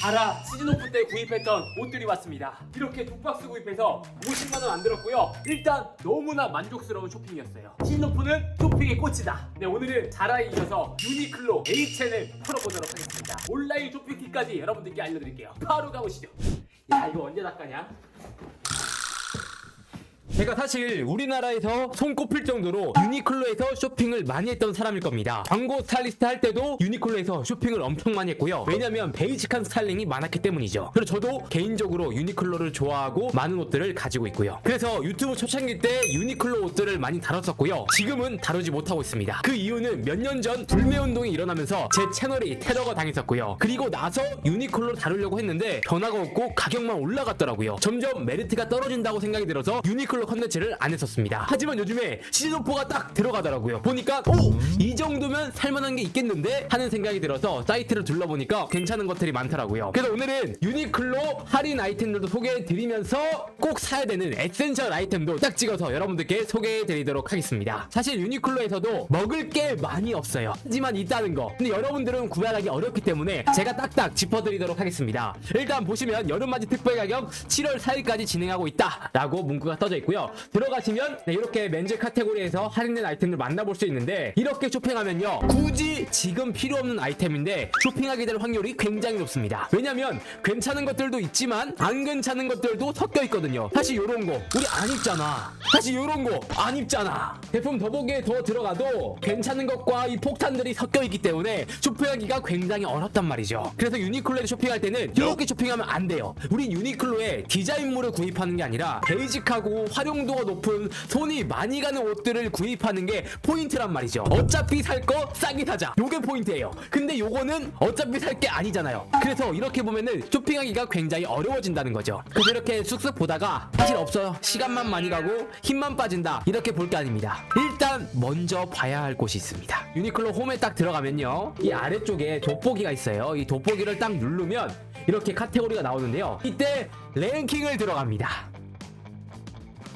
자라 시즌 오프 때 구입했던 옷들이 왔습니다. 이렇게 두 박스 구입해서 50만 원 안 들었고요. 일단 너무나 만족스러운 쇼핑이었어요. 시즌 오프는 쇼핑의 꽃이다. 네 오늘은 자라에 이어서 유니클로 H&M 풀어보도록 하겠습니다. 온라인 쇼핑 팁까지 여러분들께 알려드릴게요. 바로 가보시죠. 야 이거 언제 닦아냐? 제가 사실 우리나라에서 손꼽힐 정도로 유니클로에서 쇼핑을 많이 했던 사람일 겁니다. 광고 스타일리스트 할 때도 유니클로에서 쇼핑을 엄청 많이 했고요. 왜냐면 베이직한 스타일링이 많았기 때문이죠. 그리고 저도 개인적으로 유니클로를 좋아하고 많은 옷들을 가지고 있고요. 그래서 유튜브 초창기 때 유니클로 옷들을 많이 다뤘었고요. 지금은 다루지 못하고 있습니다. 그 이유는 몇 년 전 불매운동이 일어나면서 제 채널이 테러가 당했었고요. 그리고 나서 유니클로 다루려고 했는데 변화가 없고 가격만 올라갔더라고요. 점점 메리트가 떨어진다고 생각이 들어서 유니클로 컨텐츠를 안 했었습니다. 하지만 요즘에 시즌4가 딱 들어가더라고요. 보니까 오! 이 정도면 살만한 게 있겠는데? 하는 생각이 들어서 사이트를 둘러보니까 괜찮은 것들이 많더라고요. 그래서 오늘은 유니클로 할인 아이템들도 소개해드리면서 꼭 사야 되는 에센셜 아이템도 딱 찍어서 여러분들께 소개해드리도록 하겠습니다. 사실 유니클로에서도 먹을 게 많이 없어요. 하지만 있다는 거. 근데 여러분들은 구매하기 어렵기 때문에 제가 딱딱 짚어드리도록 하겠습니다. 일단 보시면 여름맞이 특별 가격 7월 4일까지 진행하고 있다 라고 문구가 떠져 있고요. 들어가시면 네, 이렇게 맨즈 카테고리에서 할인된 아이템들 만나볼 수 있는데 이렇게 쇼핑하면요. 굳이 지금 필요 없는 아이템인데 쇼핑하게 될 확률이 굉장히 높습니다. 왜냐면 괜찮은 것들도 있지만 안 괜찮은 것들도 섞여 있거든요. 사실 요런 거 우리 안 입잖아. 사실 요런 거 안 입잖아. 제품 더보기에 더 들어가도 괜찮은 것과 이 폭탄들이 섞여 있기 때문에 쇼핑하기가 굉장히 어렵단 말이죠. 그래서 유니클로에 쇼핑할 때는 이렇게 쇼핑하면 안 돼요. 우린 유니클로에 디자인물을 구입하는 게 아니라 베이직하고 활용도가 높은 손이 많이 가는 옷들을 구입하는 게 포인트란 말이죠. 어차피 살 거 싸게 사자. 요게 포인트예요. 근데 요거는 어차피 살 게 아니잖아요. 그래서 이렇게 보면은 쇼핑하기가 굉장히 어려워진다는 거죠. 그래서 이렇게 쑥쑥 보다가 사실 없어요. 시간만 많이 가고 힘만 빠진다. 이렇게 볼 게 아닙니다. 일단 먼저 봐야 할 곳이 있습니다. 유니클로 홈에 딱 들어가면요. 이 아래쪽에 돋보기가 있어요. 이 돋보기를 딱 누르면 이렇게 카테고리가 나오는데요. 이때 랭킹을 들어갑니다.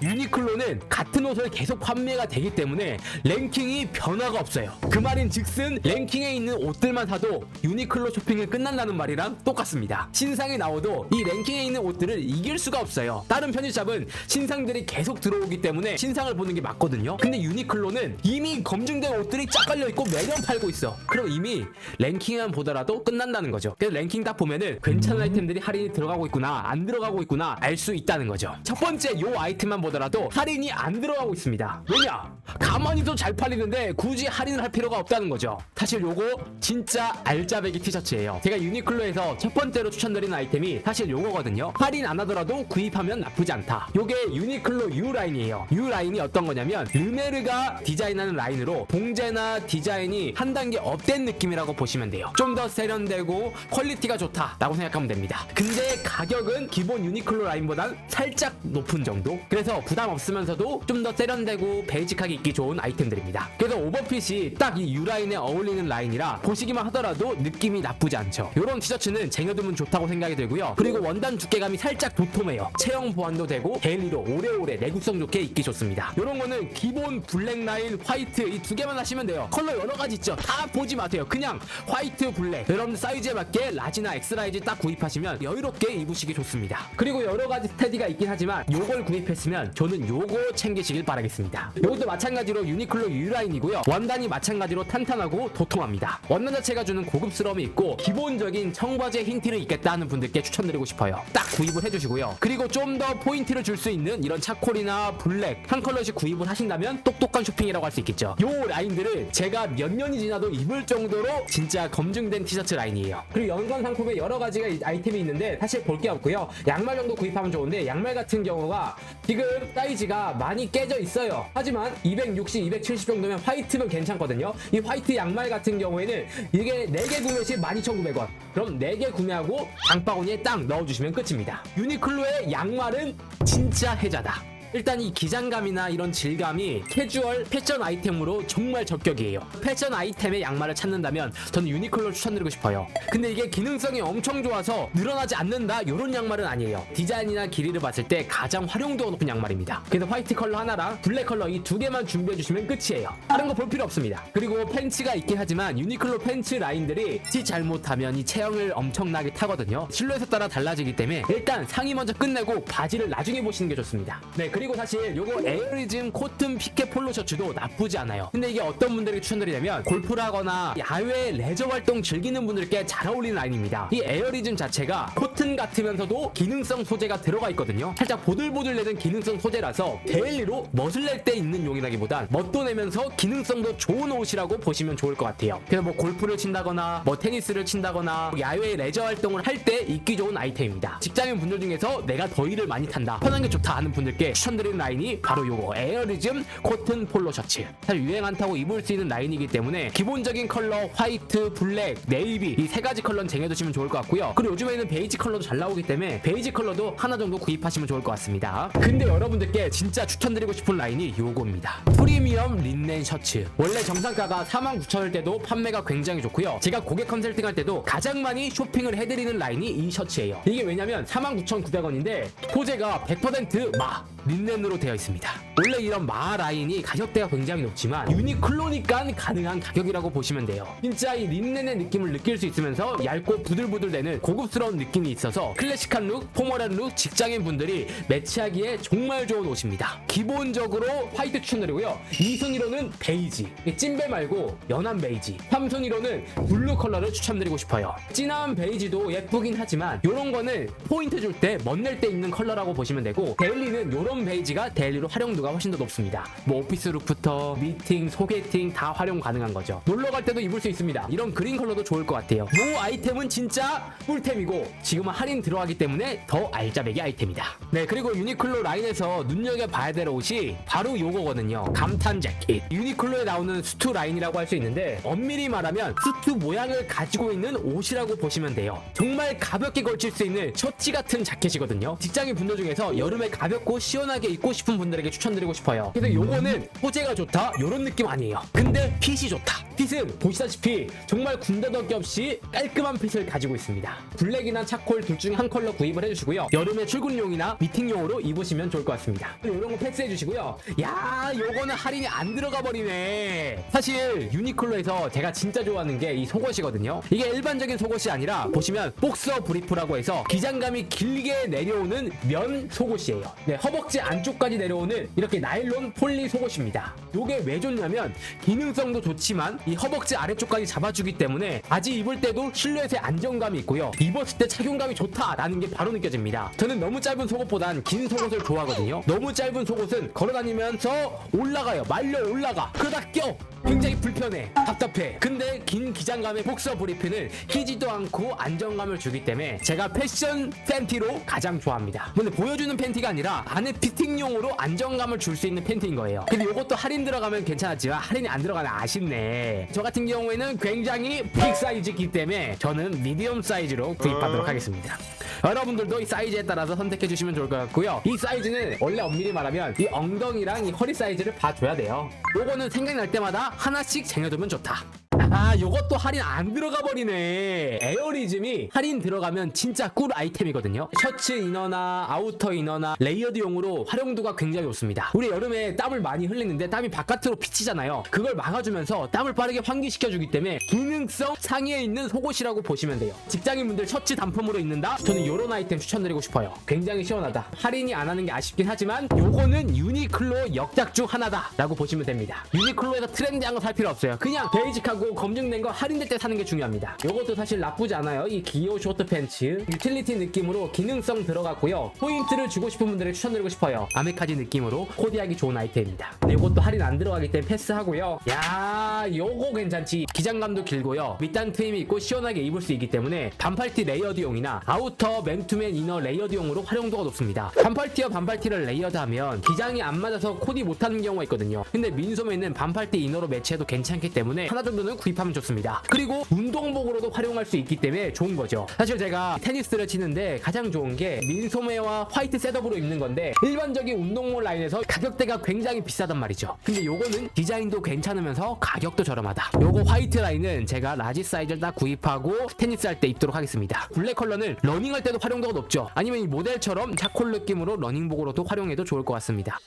유니클로는 같은 옷을 계속 판매가 되기 때문에 랭킹이 변화가 없어요. 그 말인 즉슨 랭킹에 있는 옷들만 사도 유니클로 쇼핑이 끝난다는 말이랑 똑같습니다. 신상이 나오도 이 랭킹에 있는 옷들을 이길 수가 없어요. 다른 편집샵은 신상들이 계속 들어오기 때문에 신상을 보는 게 맞거든요. 근데 유니클로는 이미 검증된 옷들이 쫙 깔려 있고 매년 팔고 있어. 그럼 이미 랭킹만 보더라도 끝난다는 거죠. 그래서 랭킹 딱 보면은 괜찮은 아이템들이 할인이 들어가고 있구나, 안 들어가고 있구나 알 수 있다는 거죠. 첫 번째 요 아이템만 보 더라도 할인이 안 들어가고 있습니다. 왜냐? 가만히도 잘 팔리는데 굳이 할인을 할 필요가 없다는 거죠. 사실 요거 진짜 알짜배기 티셔츠예요. 제가 유니클로에서 첫 번째로 추천드리는 아이템이 사실 요거거든요. 할인 안 하더라도 구입하면 나쁘지 않다. 요게 유니클로 U 라인이에요. U 라인이 어떤 거냐면 르메르가 디자인하는 라인으로 봉제나 디자인이 한 단계 업된 느낌이라고 보시면 돼요. 좀 더 세련되고 퀄리티가 좋다라고 생각하면 됩니다. 근데 가격은 기본 유니클로 라인보단 살짝 높은 정도. 그래서 부담 없으면서도 좀 더 세련되고 베이직하게 입기 좋은 아이템들입니다. 그래서 오버핏이 딱이 U 라인에 어울리는 라인이라 보시기만 하더라도 느낌이 나쁘지 않죠. 이런 티셔츠는 쟁여두면 좋다고 생각이 들고요. 그리고 원단 두께감이 살짝 도톰해요. 체형 보완도 되고 데일리로 오래오래 내구성 좋게 입기 좋습니다. 이런 거는 기본 블랙 라인, 화이트 이 두 개만 하시면 돼요. 컬러 여러 가지 있죠. 다 보지 마세요. 그냥 화이트, 블랙. 여러분 사이즈에 맞게 라지나 엑스라이즈 딱 구입하시면 여유롭게 입으시기 좋습니다. 그리고 여러 가지 스테디가 있긴 하지만 요걸 구입했으면 저는 요거 챙기시길 바라겠습니다. 요것도 마찬가지로 유니클로 U라인이고요. 원단이 마찬가지로 탄탄하고 도톰합니다. 원단 자체가 주는 고급스러움이 있고 기본적인 청바지의 힌트를 있겠다 하는 분들께 추천드리고 싶어요. 딱 구입을 해주시고요. 그리고 좀 더 포인트를 줄 수 있는 이런 차콜이나 블랙 한 컬러씩 구입을 하신다면 똑똑한 쇼핑이라고 할 수 있겠죠. 요 라인들을 제가 몇 년이 지나도 입을 정도로 진짜 검증된 티셔츠 라인이에요. 그리고 연관 상품에 여러 가지가 이- 아이템이 있는데 사실 볼 게 없고요. 양말 정도 구입하면 좋은데 양말 같은 경우가 지금 사이즈가 많이 깨져 있어요. 하지만 260, 270 정도면 화이트면 괜찮거든요. 이 화이트 양말 같은 경우에는 이게 4개 구매 시 12,900원. 그럼 4개 구매하고 장바구니에 딱 넣어주시면 끝입니다. 유니클로의 양말은 진짜 해자다. 일단 이 기장감이나 이런 질감이 캐주얼 패션 아이템으로 정말 적격이에요. 패션 아이템의 양말을 찾는다면 저는 유니클로 추천드리고 싶어요. 근데 이게 기능성이 엄청 좋아서 늘어나지 않는다 이런 양말은 아니에요. 디자인이나 길이를 봤을 때 가장 활용도가 높은 양말입니다. 그래서 화이트 컬러 하나랑 블랙 컬러 이 두 개만 준비해 주시면 끝이에요. 다른 거 볼 필요 없습니다. 그리고 팬츠가 있긴 하지만 유니클로 팬츠 라인들이 티 잘못하면 이 체형을 엄청나게 타거든요. 실루엣에 따라 달라지기 때문에 일단 상의 먼저 끝내고 바지를 나중에 보시는 게 좋습니다. 네 그 리고 사실 요거 에어리즘 코튼 피켓 폴로 셔츠도 나쁘지 않아요. 근데 이게 어떤 분들에게 추천드리냐면 골프를 하거나 야외 레저 활동 즐기는 분들께 잘 어울리는 라인입니다. 이 에어리즘 자체가 코튼 같으면서도 기능성 소재가 들어가 있거든요. 살짝 보들보들 내는 기능성 소재라서 데일리로 멋을 낼 때 입는 용이라기보단 멋도 내면서 기능성도 좋은 옷이라고 보시면 좋을 것 같아요. 그래서 뭐 골프를 친다거나 뭐 테니스를 친다거나 야외 레저 활동을 할 때 입기 좋은 아이템입니다. 직장인 분들 중에서 내가 더위를 많이 탄다, 편한 게 좋다 하는 분들께 추천 드리는 라인이 바로 요거 에어리즘 코튼 폴로 셔츠. 사실 유행 안 타고 입을 수 있는 라인이기 때문에 기본적인 컬러 화이트, 블랙, 네이비 이 세 가지 컬러는 쟁여두시면 좋을 것 같고요. 그리고 요즘에는 베이지 컬러도 잘 나오기 때문에 베이지 컬러도 하나 정도 구입하시면 좋을 것 같습니다. 근데 여러분들께 진짜 추천드리고 싶은 라인이 요겁니다. 프리미엄 린넨 셔츠. 원래 정상가가 49,000원 때도 판매가 굉장히 좋고요. 제가 고객 컨설팅 할 때도 가장 많이 쇼핑을 해드리는 라인이 이 셔츠예요. 이게 왜냐면 49,900원인데 소재가 100%마 린넨으로 되어 있습니다. 원래 이런 마 라인이 가격대가 굉장히 높지만 유니클로니까 가능한 가격이라고 보시면 돼요. 진짜 이 린넨의 느낌을 느낄 수 있으면서 얇고 부들부들대는 고급스러운 느낌이 있어서 클래식한 룩, 포멀한 룩 직장인 분들이 매치하기에 정말 좋은 옷입니다. 기본적으로 화이트 추천드리고요. 2순위로는 베이지, 찐베 말고 연한 베이지. 3순위로는 블루 컬러를 추천드리고 싶어요. 진한 베이지도 예쁘긴 하지만 이런 거는 포인트 줄 때 멋낼 때 입는 컬러라고 보시면 되고 데일리는 이런 베이지가 데일리로 활용도 가 훨씬 더 높습니다. 뭐 오피스 룩부터 미팅, 소개팅 다 활용 가능한 거죠. 놀러 갈 때도 입을 수 있습니다. 이런 그린 컬러도 좋을 것 같아요. 이 아이템은 진짜 꿀템이고 지금은 할인 들어가기 때문에 더 알짜배기 아이템이다. 네 그리고 유니클로 라인에서 눈여겨봐야 될 옷이 바로 요거거든요. 감탄 재킷. 유니클로에 나오는 수트 라인이라고 할 수 있는데 엄밀히 말하면 수트 모양을 가지고 있는 옷이라고 보시면 돼요. 정말 가볍게 걸칠 수 있는 셔츠 같은 자켓이거든요. 직장인 분들 중에서 여름에 가볍고 시원하게 입고 싶은 분들에게 추천 드리고 싶어요. 그래서 요거는 소재가 좋다 요런 느낌 아니에요. 근데 핏이 좋다. 핏은 보시다시피 정말 군더더기 없이 깔끔한 핏을 가지고 있습니다. 블랙이나 차콜 둘 중에 한 컬러 구입을 해주시고요. 여름에 출근용이나 미팅용으로 입으시면 좋을 것 같습니다. 이런 거 패스해 주시고요. 야, 요거는 할인이 안 들어가 버리네. 사실 유니클로에서 제가 진짜 좋아하는 게 이 속옷이거든요. 이게 일반적인 속옷이 아니라 보시면 복서 브리프라고 해서 기장감이 길게 내려오는 면 속옷이에요. 네, 허벅지 안쪽까지 내려오는 이렇게 나일론 폴리 속옷입니다. 요게 왜 좋냐면 기능성도 좋지만 이 허벅지 아래쪽까지 잡아주기 때문에 바지 입을 때도 실루엣에 안정감이 있고요. 입었을 때 착용감이 좋다라는 게 바로 느껴집니다. 저는 너무 짧은 속옷보단 긴 속옷을 좋아하거든요. 너무 짧은 속옷은 걸어다니면서 올라가요. 말려 올라가. 그러다 껴. 굉장히 불편해. 답답해. 근데 긴 기장감의 복서 브리프는 끼지도 않고 안정감을 주기 때문에 제가 패션 팬티로 가장 좋아합니다. 근데 보여주는 팬티가 아니라 안에 피팅용으로 안정감을 줄 수 있는 팬티인 거예요. 근데 이것도 할인 들어가면 괜찮았지만 할인이 안 들어가면 아쉽네. 저 같은 경우에는 굉장히 빅 사이즈이기 때문에 저는 미디엄 사이즈로 구입하도록 하겠습니다. 여러분들도 이 사이즈에 따라서 선택해 주시면 좋을 것 같고요. 이 사이즈는 원래 엄밀히 말하면 이 엉덩이랑 이 허리 사이즈를 봐줘야 돼요. 요거는 생각날 때마다 하나씩 쟁여두면 좋다. 아, 요것도 할인 안 들어가 버리네. 에어리즘이 할인 들어가면 진짜 꿀 아이템이거든요. 셔츠 이너나 아우터 이너나 레이어드용으로 활용도가 굉장히 좋습니다. 우리 여름에 땀을 많이 흘리는데 땀이 바깥으로 비치잖아요. 그걸 막아주면서 땀을 빠르게 환기시켜주기 때문에 기능성 상위에 있는 속옷이라고 보시면 돼요. 직장인분들 셔츠 단품으로 입는다? 저는 요런 아이템 추천드리고 싶어요. 굉장히 시원하다. 할인이 안 하는 게 아쉽긴 하지만 요거는 유니클로 역작 중 하나다 라고 보시면 됩니다. 유니클로에서 트렌디한 거 살 필요 없어요. 그냥 베이직하고 검증된 거 할인될 때 사는 게 중요합니다. 요것도 사실 나쁘지 않아요. 이 기어 쇼트 팬츠 유틸리티 느낌으로 기능성 들어갔고요. 포인트를 주고 싶은 분들에게 추천드리고 싶어요. 아메카지 느낌으로 코디하기 좋은 아이템입니다. 근데 요것도 할인 안 들어가기 때문에 패스하고요. 야, 요거 괜찮지. 기장감도 길고요. 밑단 트임이 있고 시원하게 입을 수 있기 때문에 반팔티 레이어드용이나 아우터 맨투맨 이너 레이어드용으로 활용도가 높습니다. 반팔티와 반팔티를 레이어드하면 기장이 안 맞아서 코디 못하는 경우가 있거든요. 근데 민소매는 반팔티 이너로 매치해도 괜찮기 때문에 하나 정도는 정도는 구입하면 좋습니다. 그리고 운동복으로도 활용할 수 있기 때문에 좋은 거죠. 사실 제가 테니스를 치는데 가장 좋은 게 민소매와 화이트 셋업으로 입는 건데 일반적인 운동복 라인에서 가격대가 굉장히 비싸단 말이죠. 근데 요거는 디자인도 괜찮으면서 가격도 저렴하다. 요거 화이트 라인은 제가 라지 사이즈를 딱 구입하고 테니스 할 때 입도록 하겠습니다. 블랙 컬러는 러닝할 때도 활용도가 높죠. 아니면 이 모델처럼 차콜 느낌으로 러닝복으로도 활용해도 좋을 것 같습니다.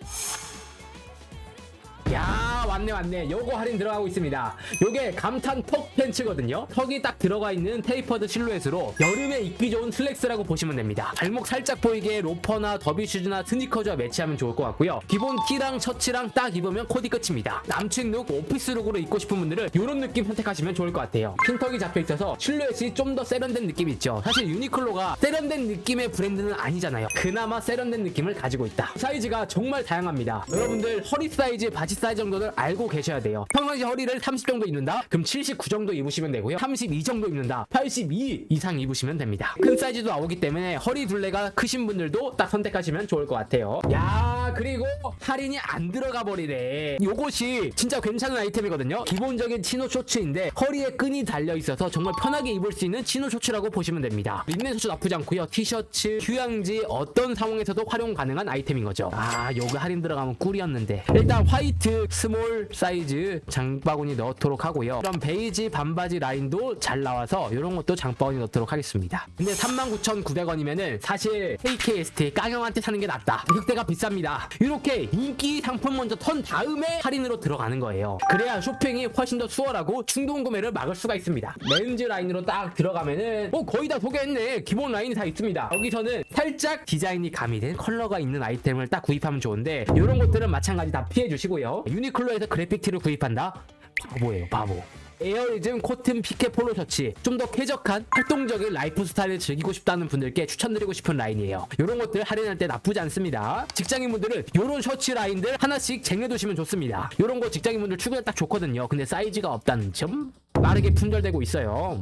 야 왔네 왔네. 요거 할인 들어가고 있습니다. 요게 감탄 턱 팬츠거든요. 턱이 딱 들어가 있는 테이퍼드 실루엣으로 여름에 입기 좋은 슬랙스라고 보시면 됩니다. 발목 살짝 보이게 로퍼나 더비슈즈나 스니커즈와 매치하면 좋을 것 같고요. 기본 티랑 셔츠랑 딱 입으면 코디 끝입니다. 남친 룩 오피스 룩으로 입고 싶은 분들은 요런 느낌 선택하시면 좋을 것 같아요. 핀턱이 잡혀 있어서 실루엣이 좀 더 세련된 느낌이 있죠. 사실 유니클로가 세련된 느낌의 브랜드는 아니잖아요. 그나마 세련된 느낌을 가지고 있다. 사이즈가 정말 다양합니다. 여러분들 허리 사이즈 바지 사이즈 정도는 알고 계셔야 돼요. 평상시 허리를 30 정도 입는다? 그럼 79 정도 입으시면 되고요. 32 정도 입는다? 82 이상 입으시면 됩니다. 큰 사이즈도 나오기 때문에 허리 둘레가 크신 분들도 딱 선택하시면 좋을 것 같아요. 야 그리고 할인이 안 들어가 버리네. 요것이 진짜 괜찮은 아이템이거든요. 기본적인 치노 쇼츠인데 허리에 끈이 달려 있어서 정말 편하게 입을 수 있는 치노 쇼츠라고 보시면 됩니다. 린넨 쇼츠 나쁘지 않고요. 티셔츠 휴양지 어떤 상황에서도 활용 가능한 아이템인 거죠. 아 요거 할인 들어가면 꿀이었는데. 일단 화이트 스몰 사이즈 장바구니 넣도록 하고요. 그럼 베이지 반바지 라인도 잘 나와서 이런 것도 장바구니 넣도록 하겠습니다. 근데 39,900원이면은 사실 KKST 깡형한테 사는 게 낫다. 가격대가 비쌉니다. 이렇게 인기 상품 먼저 턴 다음에 할인으로 들어가는 거예요. 그래야 쇼핑이 훨씬 더 수월하고 충동 구매를 막을 수가 있습니다. 렌즈 라인으로 딱 들어가면은 어 거의 다 소개했네. 기본 라인이 다 있습니다. 여기서는 살짝 디자인이 가미된 컬러가 있는 아이템을 딱 구입하면 좋은데 이런 것들은 마찬가지 다 피해 주시고요. 유니클로에서 그래픽 티를 구입한다? 바보예요 바보. 에어리즘 코튼 피케 폴로 셔츠. 좀 더 쾌적한 활동적인 라이프 스타일을 즐기고 싶다는 분들께 추천드리고 싶은 라인이에요. 이런 것들 할인할 때 나쁘지 않습니다. 직장인분들은 이런 셔츠 라인들 하나씩 쟁여두시면 좋습니다. 이런 거 직장인분들 출근에 딱 좋거든요. 근데 사이즈가 없다는 점? 빠르게 품절되고 있어요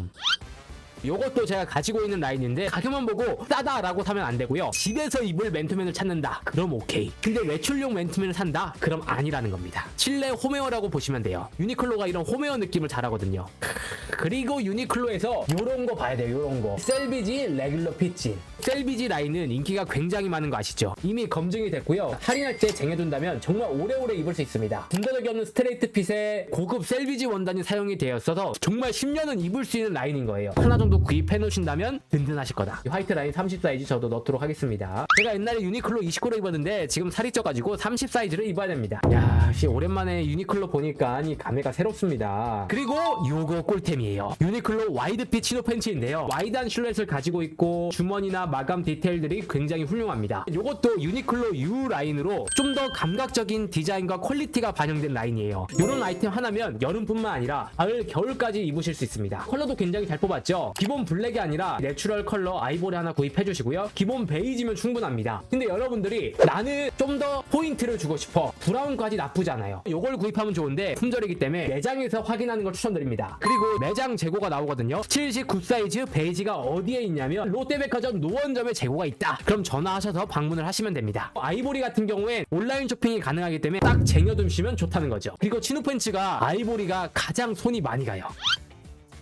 요것도 제가 가지고 있는 라인인데 가격만 보고 싸다라고 사면 안 되고요. 집에서 입을 맨투맨을 찾는다. 그럼 오케이. 근데 외출용 맨투맨을 산다. 그럼 아니라는 겁니다. 실내 홈웨어라고 보시면 돼요. 유니클로가 이런 홈웨어 느낌을 잘하거든요. 그리고 유니클로에서 요런 거 봐야 돼요. 요런 거. 셀비지 레귤러 피치. 셀비지 라인은 인기가 굉장히 많은 거 아시죠? 이미 검증이 됐고요. 할인할 때 쟁여둔다면 정말 오래오래 입을 수 있습니다. 군더더기 없는 스트레이트 핏에 고급 셀비지 원단이 사용이 되었어서 정말 10년은 입을 수 있는 라인인 거예요. 하나 정도 구입해 놓으신다면 든든하실 거다. 이 화이트 라인 30 사이즈 저도 넣도록 하겠습니다. 제가 옛날에 유니클로 29로 입었는데 지금 살이 쪄가지고 30 사이즈를 입어야 됩니다. 야, 씨 오랜만에 유니클로 보니까 이 감회가 새롭습니다. 그리고 요거 꿀템이에요. 유니클로 와이드 핏 치노 팬츠인데요. 와이드한 실루엣을 가지고 있고 주머니나 마감 디테일들이 굉장히 훌륭합니다. 요것도 유니클로 U 라인으로 좀 더 감각적인 디자인과 퀄리티가 반영된 라인이에요. 이런 아이템 하나면 여름뿐만 아니라 가을, 겨울까지 입으실 수 있습니다. 컬러도 굉장히 잘 뽑았죠. 기본 블랙이 아니라 내추럴 컬러 아이보리 하나 구입해 주시고요. 기본 베이지면 충분합니다. 근데 여러분들이 나는 좀 더 포인트를 주고 싶어. 브라운까지 나쁘지 않아요. 요걸 구입하면 좋은데 품절이기 때문에 매장에서 확인하는 걸 추천드립니다. 그리고 매장 재고가 나오거든요. 79 사이즈 베이지가 어디에 있냐면 롯데백화점 노원점에 재고가 있다. 그럼 전화하셔서 방문을 하시면 됩니다. 아이보리 같은 경우엔 온라인 쇼핑이 가능하기 때문에 딱 쟁여두시면 좋다는 거죠. 그리고 치노 팬츠가 아이보리가 가장 손이 많이 가요.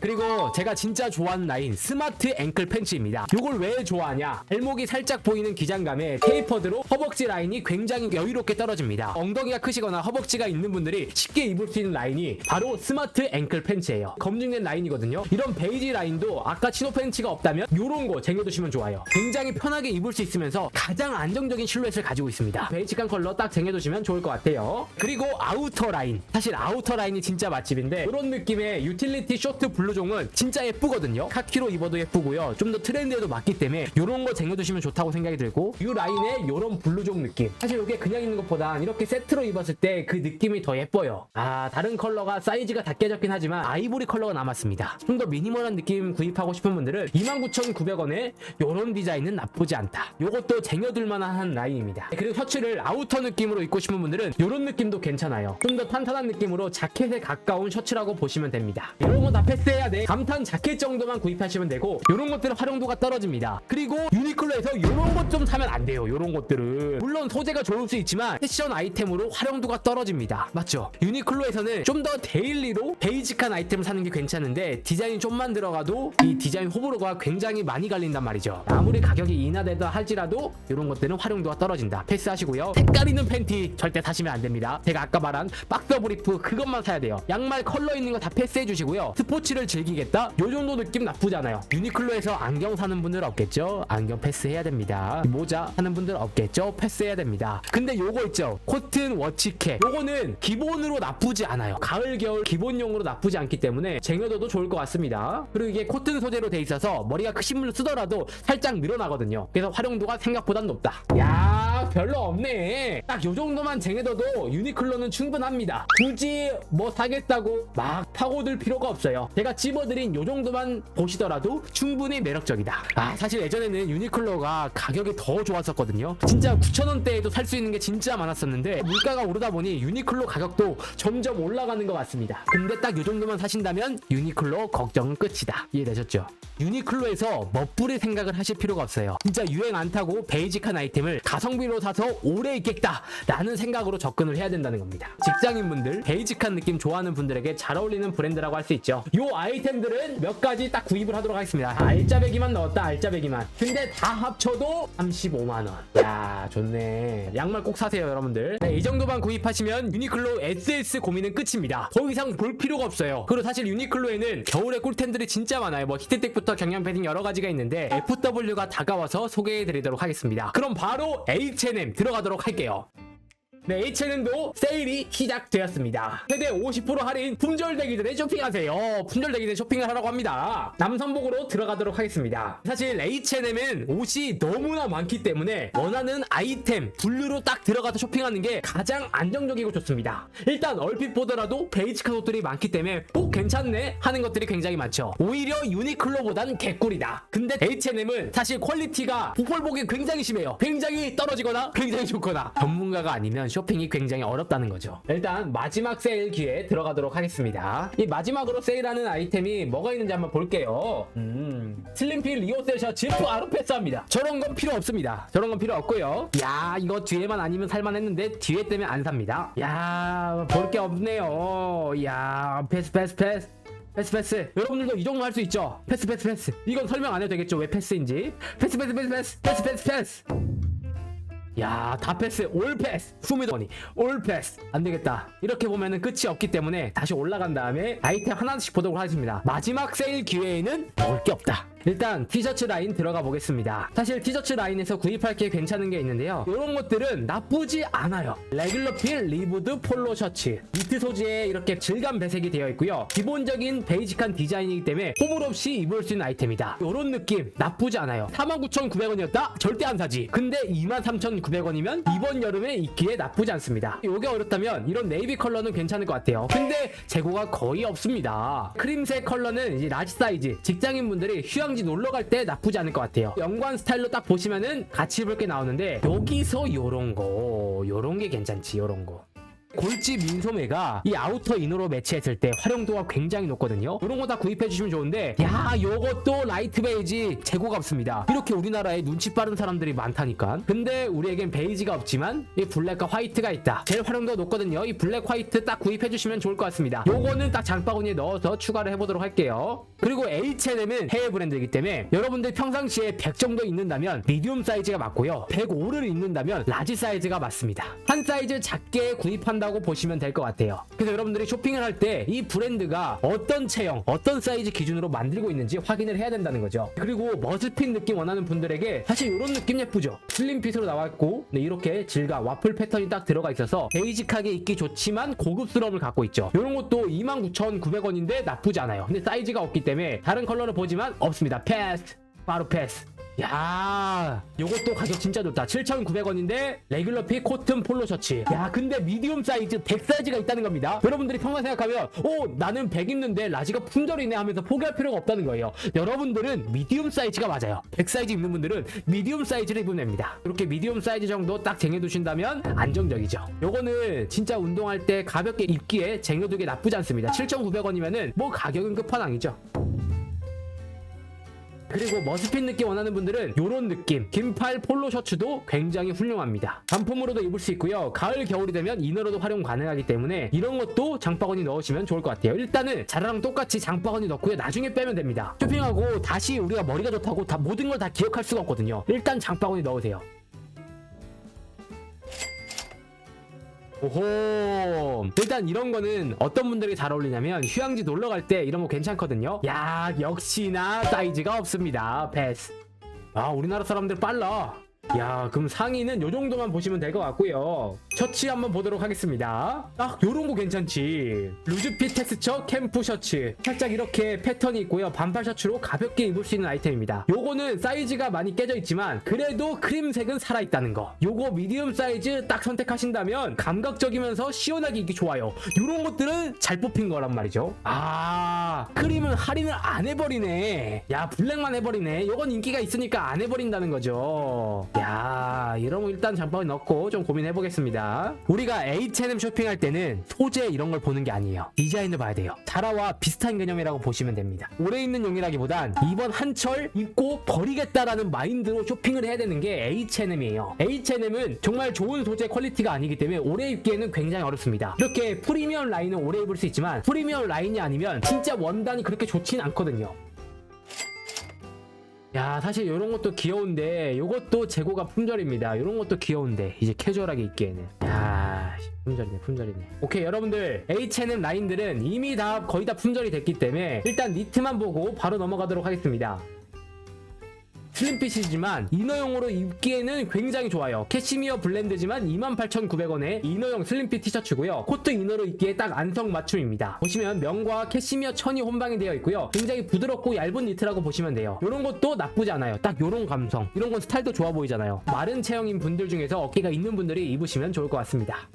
그리고 제가 진짜 좋아하는 라인 스마트 앵클 팬츠입니다. 이걸 왜 좋아하냐? 발목이 살짝 보이는 기장감에 테이퍼드로 허벅지 라인이 굉장히 여유롭게 떨어집니다. 엉덩이가 크시거나 허벅지가 있는 분들이 쉽게 입을 수 있는 라인이 바로 스마트 앵클 팬츠예요. 검증된 라인이거든요. 이런 베이지 라인도 아까 치노 팬츠가 없다면 이런 거 쟁여두시면 좋아요. 굉장히 편하게 입을 수 있으면서 가장 안정적인 실루엣을 가지고 있습니다. 베이직한 컬러 딱 쟁여두시면 좋을 것 같아요. 그리고 아우터 라인. 사실 아우터 라인이 진짜 맛집인데 이런 느낌의 유틸리티 쇼트 블루 종은 진짜 예쁘거든요. 카키로 입어도 예쁘고요. 좀 더 트렌드에도 맞기 때문에 이런 거 쟁여두시면 좋다고 생각이 들고 이 라인에 이런 블루종 느낌. 사실 이게 그냥 입는 것보다 이렇게 세트로 입었을 때 그 느낌이 더 예뻐요. 아 다른 컬러가 사이즈가 다 깨졌긴 하지만 아이보리 컬러가 남았습니다. 좀 더 미니멀한 느낌 구입하고 싶은 분들은 29,900원에 이런 디자인은 나쁘지 않다. 요것도 쟁여둘 만한 라인입니다. 그리고 셔츠를 아우터 느낌으로 입고 싶은 분들은 이런 느낌도 괜찮아요. 좀 더 탄탄한 느낌으로 자켓에 가까운 셔츠라고 보시면 됩니다. 이런 거 다 패스해 요. 입어야 돼. 감탄 자켓 정도만 구입하시면 되고 이런 것들은 활용도가 떨어집니다. 그리고 유니클로에서 이런 것 좀 사면 안 돼요 이런 것들은. 물론 소재가 좋을 수 있지만 패션 아이템으로 활용도가 떨어집니다. 맞죠? 유니클로에서는 좀 더 데일리로 베이직한 아이템을 사는 게 괜찮은데 디자인이 좀만 들어가도 이 디자인 호불호가 굉장히 많이 갈린단 말이죠. 아무리 가격이 인하되다 할지라도 이런 것들은 활용도가 떨어진다. 패스하시고요. 색깔 있는 팬티 절대 사시면 안 됩니다. 제가 아까 말한 박스 브리프 그것만 사야 돼요. 양말 컬러 있는 거 다 패스해 주시고요. 스포츠를 즐기겠다? 요 정도 느낌 나쁘지 않아요. 유니클로에서 안경 사는 분들 없겠죠? 안경 패스해야 됩니다. 모자 사는 분들 없겠죠? 패스해야 됩니다. 근데 요거 있죠? 코튼 워치캡. 요거는 기본으로 나쁘지 않아요. 가을 겨울 기본용으로 나쁘지 않기 때문에 쟁여둬도 좋을 것 같습니다. 그리고 이게 코튼 소재로 돼 있어서 머리가 크신 분을 쓰더라도 살짝 늘어나거든요. 그래서 활용도가 생각보다 높다. 야 별로 없네. 딱 요 정도만 쟁여둬도 유니클로는 충분합니다. 굳이 뭐 사겠다고 막 파고들 필요가 없어요. 제가 집어드린 요 정도만 보시더라도 충분히 매력적이다. 아 사실 예전에는 유니클로가 가격이 더 좋았었거든요. 진짜 9,000원대에도 살 수 있는 게 진짜 많았었는데 물가가 오르다 보니 유니클로 가격도 점점 올라가는 것 같습니다. 근데 딱 요 정도만 사신다면 유니클로 걱정은 끝이다. 이해되셨죠? 유니클로에서 멋부릴 생각을 하실 필요가 없어요. 진짜 유행 안 타고 베이직한 아이템을 가성비로 사서 오래 입겠다 라는 생각으로 접근을 해야 된다는 겁니다. 직장인분들 베이직한 느낌 좋아하는 분들에게 잘 어울리는 브랜드라고 할 수 있죠. 요 아이템들은 몇 가지 딱 구입을 하도록 하겠습니다. 알짜배기만 넣었다 알짜배기만. 근데 다 합쳐도 35만원. 야 좋네. 양말 꼭 사세요 여러분들. 네, 이 정도만 구입하시면 유니클로 SS 고민은 끝입니다. 더 이상 볼 필요가 없어요. 그리고 사실 유니클로에는 겨울에 꿀템들이 진짜 많아요. 뭐 히트텍부터 경량 패딩 여러 가지가 있는데 FW가 다가와서 소개해 드리도록 하겠습니다. 그럼 바로 H&M 들어가도록 할게요 네, H&M도 세일이 시작되었습니다. 최대 50% 할인 품절되기 전에 쇼핑하세요. 품절되기 전에 쇼핑을 하라고 합니다. 남선복으로 들어가도록 하겠습니다. 사실 H&M은 옷이 너무나 많기 때문에 원하는 아이템 분류로 딱 들어가서 쇼핑하는 게 가장 안정적이고 좋습니다. 일단 얼핏 보더라도 베이직한 옷들이 많기 때문에 꼭 괜찮네 하는 것들이 굉장히 많죠. 오히려 유니클로보단 개꿀이다. 근데 H&M은 사실 퀄리티가 복벌복이 굉장히 심해요. 굉장히 떨어지거나 굉장히 좋거나 전문가가 아니면 쇼핑이 굉장히 어렵다는 거죠. 일단 마지막 세일 기회에 들어가도록 하겠습니다. 이 마지막으로 세일하는 아이템이 뭐가 있는지 한번 볼게요. 음, 슬림필 셔츠 바로 패스합니다. 저런 건 필요 없습니다. 저런 건 필요 없고요. 야 이거 뒤에만 아니면 살만했는데 뒤에 때문에 안 삽니다. 야 볼 게 없네요. 야 패스 패스 패스. 패스 패스 여러분들도 이 정도 할 수 있죠 패스 패스 패스 이건 설명 안 해도 되겠죠 왜 패스인지 패스 패스 패스 패스 패스 패스 패스 야, 다 패스, 올 패스, 후미더니, 올 패스. 안 되겠다. 이렇게 보면은 끝이 없기 때문에 다시 올라간 다음에 아이템 하나씩 보도록 하겠습니다. 마지막 세일 기회에는 먹을 게 없다. 일단 티셔츠 라인 들어가 보겠습니다. 사실 티셔츠 라인에서 구입할 게 괜찮은 게 있는데요. 이런 것들은 나쁘지 않아요. 레귤러 필 리브드 폴로 셔츠. 니트 소재에 이렇게 질감 배색이 되어 있고요. 기본적인 베이직한 디자인이기 때문에 호불 없이 입을 수 있는 아이템이다. 이런 느낌 나쁘지 않아요. 49,900원이었다? 절대 안 사지. 근데 23,900원이면 이번 여름에 입기에 나쁘지 않습니다. 이게 어렵다면 이런 네이비 컬러는 괜찮을 것 같아요. 근데 재고가 거의 없습니다. 크림색 컬러는 이제 라지 사이즈 직장인분들이 휴양 지 놀러 갈 때 나쁘지 않을 것 같아요. 연관 스타일로 딱 보시면은 같이 입을 게 나오는데 여기서 요런 거 요런 게 괜찮지 요런 거. 골지 민소매가 이 아우터 이너로 매치했을 때 활용도가 굉장히 높거든요. 이런 거 다 구입해 주시면 좋은데 야 요것도 라이트 베이지 재고가 없습니다. 이렇게 우리나라에 눈치 빠른 사람들이 많다니까. 근데 우리에겐 베이지가 없지만 이 블랙과 화이트가 있다. 제일 활용도가 높거든요. 이 블랙 화이트 딱 구입해 주시면 좋을 것 같습니다. 요거는 딱 장바구니에 넣어서 추가를 해보도록 할게요. 그리고 H&M은 해외 브랜드이기 때문에 여러분들 평상시에 100 정도 입는다면 미디움 사이즈가 맞고요. 105를 입는다면 라지 사이즈가 맞습니다. 한 사이즈 작게 구입한 다고 보시면 될 것 같아요. 그래서 여러분들이 쇼핑을 할 때 이 브랜드가 어떤 체형, 어떤 사이즈 기준으로 만들고 있는지 확인을 해야 된다는 거죠. 그리고 머스핏 느낌 원하는 분들에게 사실 이런 느낌 예쁘죠. 슬림핏으로 나왔고 네, 이렇게 질감, 와플 패턴이 딱 들어가 있어서 베이직하게 입기 좋지만 고급스러움을 갖고 있죠. 이런 것도 29,900원인데 나쁘지 않아요. 근데 사이즈가 없기 때문에 다른 컬러를 보지만 없습니다. 패스. 바로 패스. 야, 요것도 가격 진짜 좋다. 7,900원인데 레귤러 핏 코튼 폴로 셔츠. 야, 근데 미디움 사이즈 100 사이즈가 있다는 겁니다. 여러분들이 평소 생각하면 오, 나는 100 입는데 라지가 품절이네 하면서 포기할 필요가 없다는 거예요. 여러분들은 미디움 사이즈가 맞아요. 100 사이즈 입는 분들은 미디움 사이즈를 입으면 됩니다. 이렇게 미디움 사이즈 정도 딱 쟁여두신다면 안정적이죠. 요거는 진짜 운동할 때 가볍게 입기에 쟁여두기 나쁘지 않습니다. 7,900원이면은 뭐 가격은 끝판왕이죠. 그리고 머스핏 느낌 원하는 분들은 이런 느낌. 긴팔 폴로 셔츠도 굉장히 훌륭합니다. 단품으로도 입을 수 있고요. 가을 겨울이 되면 이너로도 활용 가능하기 때문에 이런 것도 장바구니 넣으시면 좋을 것 같아요. 일단은 자라랑 똑같이 장바구니 넣고요. 나중에 빼면 됩니다. 쇼핑하고 다시 우리가 머리가 좋다고 다 모든 걸 다 기억할 수가 없거든요. 일단 장바구니 넣으세요 오호. 일단 이런 거는 어떤 분들에게 잘 어울리냐면 휴양지 놀러 갈 때 이런 거 괜찮거든요. 야 역시나 사이즈가 없습니다. 패스. 아 우리나라 사람들 빨라. 야 그럼 상의는 요 정도만 보시면 될 것 같고요 셔츠 한번 보도록 하겠습니다. 딱 요런 거 괜찮지. 루즈핏 텍스처 캠프 셔츠. 살짝 이렇게 패턴이 있고요. 반팔 셔츠로 가볍게 입을 수 있는 아이템입니다. 요거는 사이즈가 많이 깨져 있지만 그래도 크림색은 살아있다는 거. 요거 미디움 사이즈 딱 선택하신다면 감각적이면서 시원하게 입기 좋아요. 요런 것들은 잘 뽑힌 거란 말이죠. 아 크림은 할인을 안 해버리네. 야 블랙만 해버리네. 요건 인기가 있으니까 안 해버린다는 거죠. 야 이런 거 일단 장바구니 넣고 좀 고민해 보겠습니다 우리가 H&M 쇼핑할 때는 소재 이런 걸 보는 게 아니에요. 디자인을 봐야 돼요. 자라와 비슷한 개념이라고 보시면 됩니다. 오래 입는 용이라기보단 이번 한철 입고 버리겠다라는 마인드로 쇼핑을 해야 되는 게 H&M이에요. H&M은 정말 좋은 소재 퀄리티가 아니기 때문에 오래 입기에는 굉장히 어렵습니다. 이렇게 프리미엄 라인은 오래 입을 수 있지만 프리미엄 라인이 아니면 진짜 원단이 그렇게 좋진 않거든요 야 사실 이런 것도 귀여운데 이것도 재고가 품절입니다. 이런 것도 귀여운데 이제 캐주얼하게 입기에는. 야 씨, 품절이네 품절이네. 오케이 여러분들. H&M 라인들은 이미 다 거의 다 품절이 됐기 때문에 일단 니트만 보고 바로 넘어가도록 하겠습니다 슬림핏이지만 이너용으로 입기에는 굉장히 좋아요. 캐시미어 블렌드지만 28,900원에 이너용 슬림핏 티셔츠고요. 코트 이너로 입기에 딱 안성 맞춤입니다. 보시면 면과 캐시미어 천이 혼방이 되어 있고요. 굉장히 부드럽고 얇은 니트라고 보시면 돼요. 이런 것도 나쁘지 않아요. 딱 이런 감성. 이런 건 스타일도 좋아 보이잖아요. 마른 체형인 분들 중에서 어깨가 있는 분들이 입으시면 좋을 것 같습니다.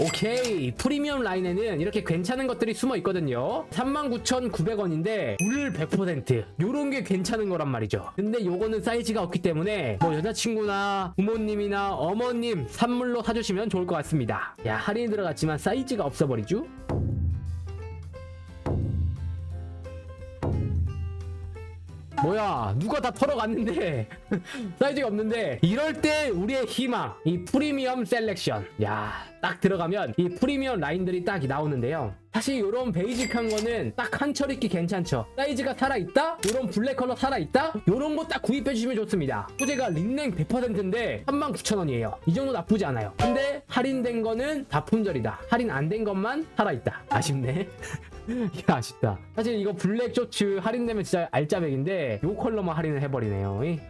오케이. 프리미엄 라인에는 이렇게 괜찮은 것들이 숨어 있거든요. 39,900원인데 울100% 요런 게 괜찮은 거란 말이죠. 근데 요거는 사이즈가 없기 때문에 뭐 여자친구나 부모님이나 어머님 선물로 사주시면 좋을 것 같습니다. 야 할인이 들어갔지만 사이즈가 없어버리죠 뭐야 누가 다 털어갔는데? 사이즈가 없는데? 이럴 때 우리의 희망 이 프리미엄 셀렉션. 야 딱 들어가면 이 프리미엄 라인들이 딱 나오는데요. 사실 이런 베이직한 거는 딱 한 철 입기 괜찮죠. 사이즈가 살아있다? 이런 블랙 컬러 살아있다? 이런 거 딱 구입해 주시면 좋습니다. 소재가 린넨 100%인데 39,000원이에요. 이 정도 나쁘지 않아요. 근데 할인된 거는 다 품절이다. 할인 안 된 것만 살아있다. 아쉽네 이게 아쉽다. 사실 이거 블랙 쇼츠 할인되면 진짜 알짜배기인데 요 컬러만 할인을 해버리네요. 이.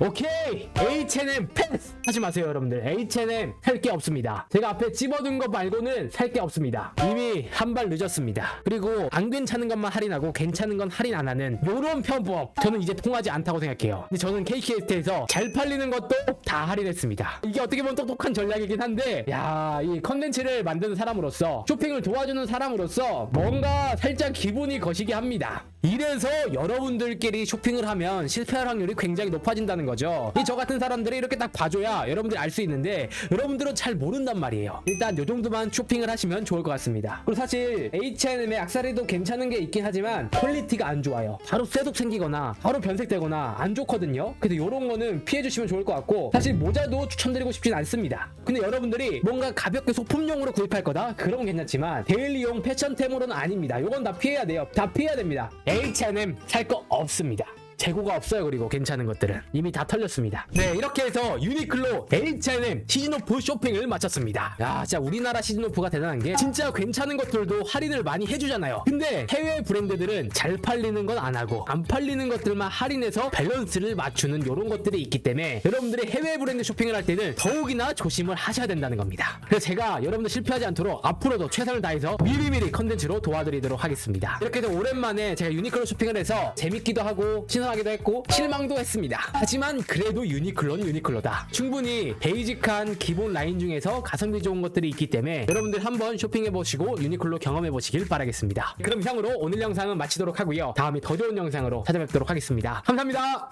오케이. H&M 패스. 하지 마세요 여러분들. H&M 살 게 없습니다. 제가 앞에 집어둔 거 말고는 살 게 없습니다. 이미 한 발 늦었습니다. 그리고 안 괜찮은 것만 할인하고 괜찮은 건 할인 안 하는 요런 편법 저는 이제 통하지 않다고 생각해요. 근데 저는 KKST에서 잘 팔리는 것도 다 할인했습니다. 이게 어떻게 보면 똑똑한 전략이긴 한데 야 이 컨텐츠를 만드는 사람으로서 쇼핑을 도와주는 사람으로서 뭔가 살짝 기분이 거시기 합니다 이래서 여러분들끼리 쇼핑을 하면 실패할 확률이 굉장히 높아진다는 거죠. 이 저 같은 사람들이 이렇게 딱 봐줘야 여러분들이 알 수 있는데 여러분들은 잘 모른단 말이에요. 일단 요 정도만 쇼핑을 하시면 좋을 것 같습니다. 그리고 사실 H&M의 악세사리도 괜찮은 게 있긴 하지만 퀄리티가 안 좋아요. 바로 쇠독 생기거나 바로 변색되거나 안 좋거든요. 그래서 요런 거는 피해 주시면 좋을 것 같고 사실 모자도 추천드리고 싶진 않습니다. 근데 여러분들이 뭔가 가볍게 소품용으로 구입할 거다? 그런 건 괜찮지만 데일리용 패션템으로는 아닙니다. 요건 다 피해야 돼요. 다 피해야 됩니다. H&M 살 거 없습니다. 재고가 없어요 그리고 괜찮은 것들은. 이미 다 털렸습니다. 네 이렇게 해서 유니클로 H&M 시즌오프 쇼핑을 마쳤습니다. 야 진짜 우리나라 시즌오프가 대단한 게 진짜 괜찮은 것들도 할인을 많이 해주잖아요. 근데 해외 브랜드들은 잘 팔리는 건 안 하고 안 팔리는 것들만 할인해서 밸런스를 맞추는 이런 것들이 있기 때문에 여러분들이 해외 브랜드 쇼핑을 할 때는 더욱이나 조심을 하셔야 된다는 겁니다. 그래서 제가 여러분들 실패하지 않도록 앞으로도 최선을 다해서 미리미리 컨텐츠로 도와드리도록 하겠습니다. 이렇게 해서 오랜만에 제가 유니클로 쇼핑을 해서 재밌기도 하고 신선하기도 했고 실망도 했습니다. 하지만 그래도 유니클로는 유니클로다. 충분히 베이직한 기본 라인 중에서 가성비 좋은 것들이 있기 때문에 여러분들 한번 쇼핑해 보시고 유니클로 경험해 보시길 바라겠습니다. 그럼 이상으로 오늘 영상은 마치도록 하고요. 다음에 더 좋은 영상으로 찾아뵙도록 하겠습니다. 감사합니다